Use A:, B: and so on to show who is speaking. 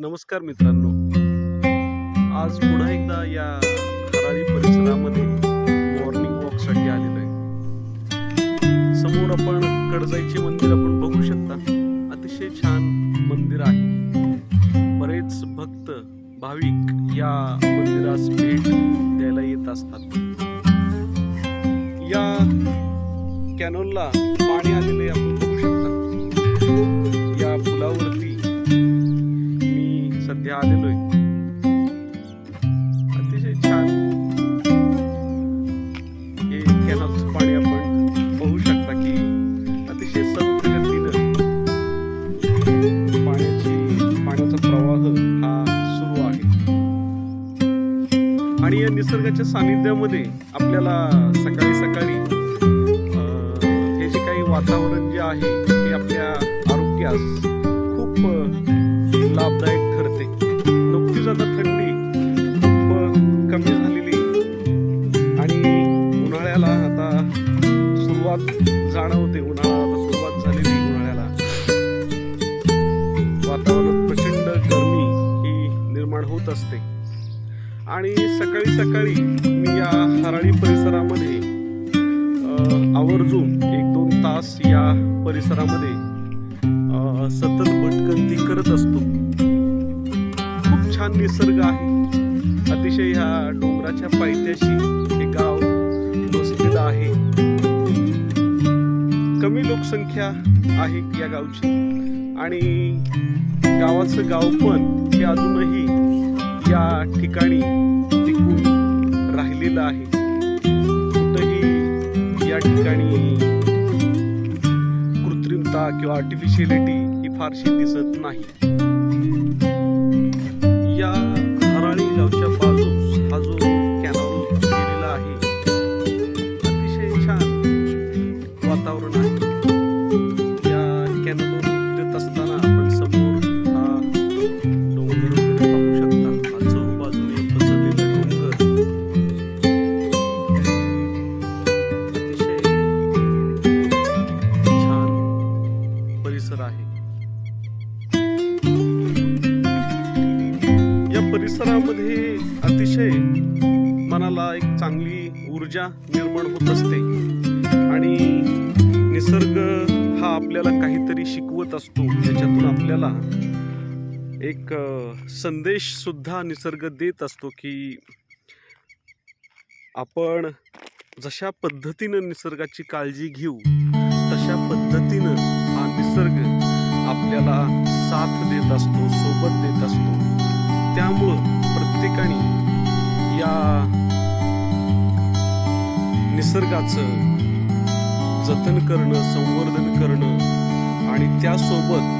A: नमस्कार मित्रांनो. आज पुन्हा एकदा या हराळी परिसरामध्ये मॉर्निंग वॉकसाठी आलेलो आहे. समोर आपण कडजाईचे मंदिर आपण बघू शकता. अतिशय छान मंदिर आहे. बरेच भक्त भाविक या मंदिरास भेट द्यायला येत असतात. या कॅनोलला पाणी आलेले आपण बघू शकता. या पुलावरती सध्या आलेलो आहे. अतिशय छान. हे कॅनलचं पाणी आपण बघू शकता की अतिशय संत गतीनं पाण्याची पाण्याचा प्रवाह हा सुरू आहे. आणि या निसर्गाच्या सानिध्यामध्ये आपल्याला सकाळी सकाळी हे जे काही वातावरण जे आहे ते आपल्या आरोग्यास खूप लाभदायक जाता थंडी खूप कमी झालेली आणि उन्हाळ्याला आता सुरुवात जाणवते उन्हाळा आता सुरुवात झालेली उन्हाळ्याला. वातावरणात प्रचंड गरमी ही निर्माण होत असते. आणि सकाळी सकाळी मी या हराळी परिसरामध्ये आवर्जून एक दोन तास या परिसरामध्ये सतत भटकंती करत असतो. छान निसर्ग आहे. अतिशय ह्या डोंगराच्या पायथ्याशी हे गाव वसलेलं आहे. कमी लोकसंख्या आहे या गावची. आणि गावाचं गाव पण हे अजूनही या ठिकाणी टिकून राहिलेलं आहे. कुठंही या ठिकाणी कृत्रिमता किंवा आर्टिफिशियलिटी ही फारशी दिसत नाही. मनाला एक चांगली ऊर्जा निर्माण होत असते. आणि निसर्ग हा आपल्याला काहीतरी शिकवत असतो. ज्याच्यातून आपल्याला एक संदेश सुद्धा निसर्ग देत असतो की आपण जशा पद्धतीनं निसर्गाची काळजी घेऊ तशा पद्धतीनं हा निसर्ग आपल्याला साथ देत असतो सोबत देत असतो. त्यामुळं प्रत्येकाने या निसर्गाचं जतन करणं संवर्धन करणं आणि त्यासोबत